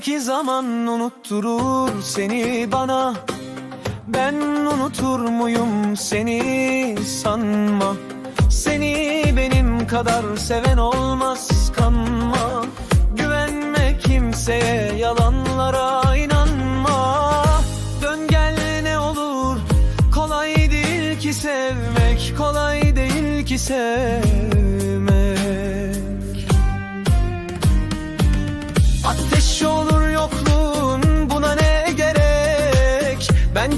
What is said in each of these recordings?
Belki zaman unutturur seni bana. Ben unutur muyum seni sanma. Seni benim kadar seven olmaz kanma. Güvenme kimseye yalanlara inanma. Dön gel ne olur Kolay değil ki sevmek Kolay değil ki sevmek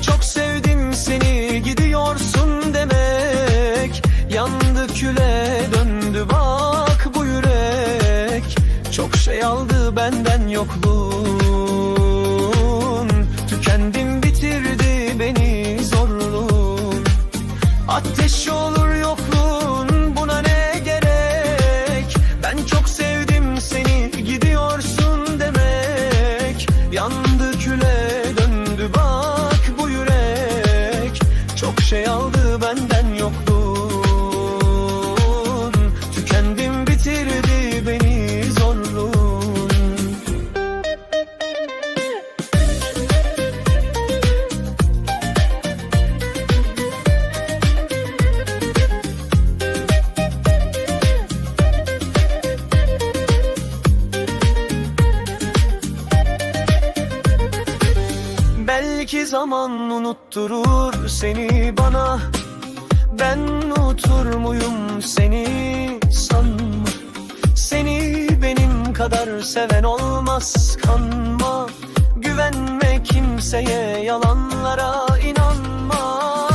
çok sevdim seni gidiyorsun demek. Yandı küle döndü bak bu yürek. Çok şey aldı benden yokluğun Belki zaman unutturur seni bana. Ben unutur muyum seni sanma. Seni benim kadar seven olmaz kanma. Güvenme kimseye yalanlara inanma.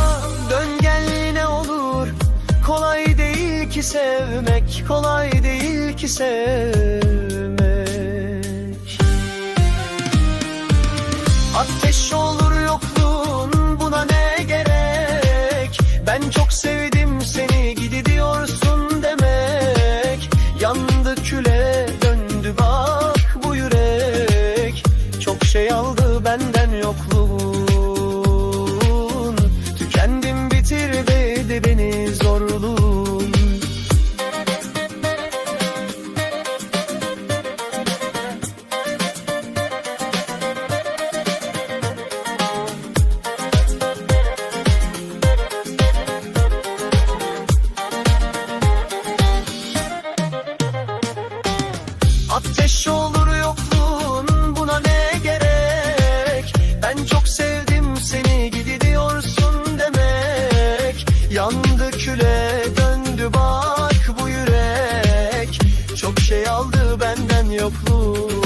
Dön gel ne olur Kolay değil ki sevmek Kolay değil ki sevmek Ben çok sevdim seni gidiyorsun demek. Yandı küle döndü bak bu yürek. Çok şey aldı benden yokluğun Ateş olur yokluğun buna ne gerek? Ben çok sevdim seni gidiyorsun demek. Yandı küle döndü bak bu yürek. Çok şey aldı benden yokluğun